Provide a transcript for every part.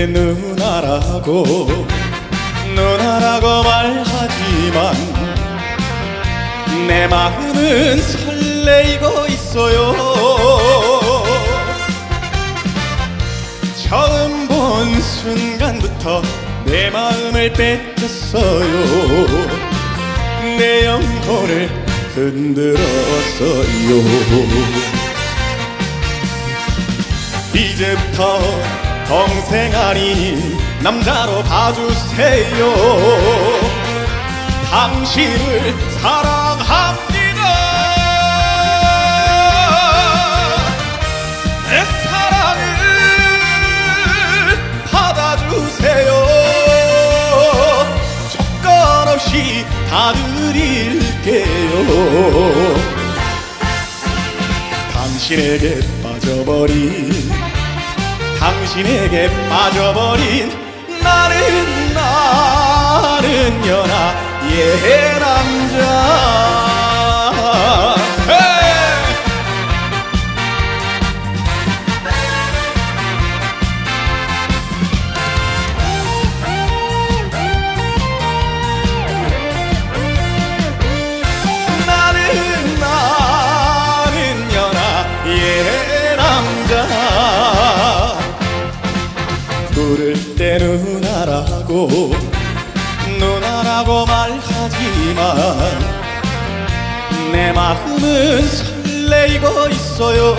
때 누나라고 누나라고 말하지만 내 마음은 설레이고 있어요. 처음 본 순간부터 내 마음을 뺏겼어요. 내 영혼을 흔들었어요. 이제부터 동생 아닌 남자로 봐주세요. 당신을 사랑합니다. 내 사랑을 받아주세요. 조건 없이 다 드릴게요. 당신에게 빠져버린 당신에게 빠져버린 나는 나는 연하 예 누나라고 누나라고 말하지만 내 마음은 설레이고 있어요.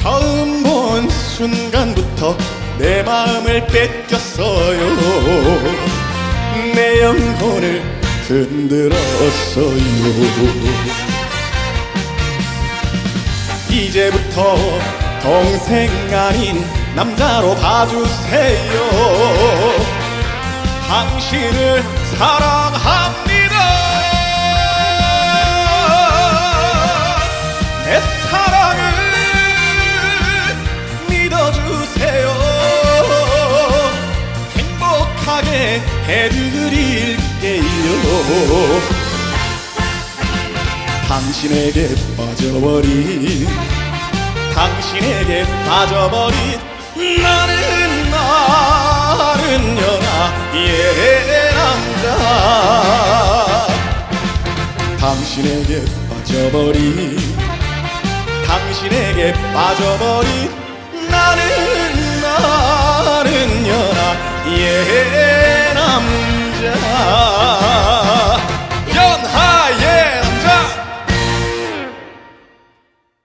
처음 본 순간부터 내 마음을 뺏겼어요. 내 영혼을 흔들었어요. 이제부터 동생 아닌 남자로 봐주세요. 당신을 사랑합니다. 내 사랑을 믿어주세요. 행복하게 해드릴게요. 당신에게 빠져버린 당신에게 빠져버린 나는 나는 연하 예 남자. 당신에게 빠져버린 당신에게 빠져버린 나는 나는 연하 예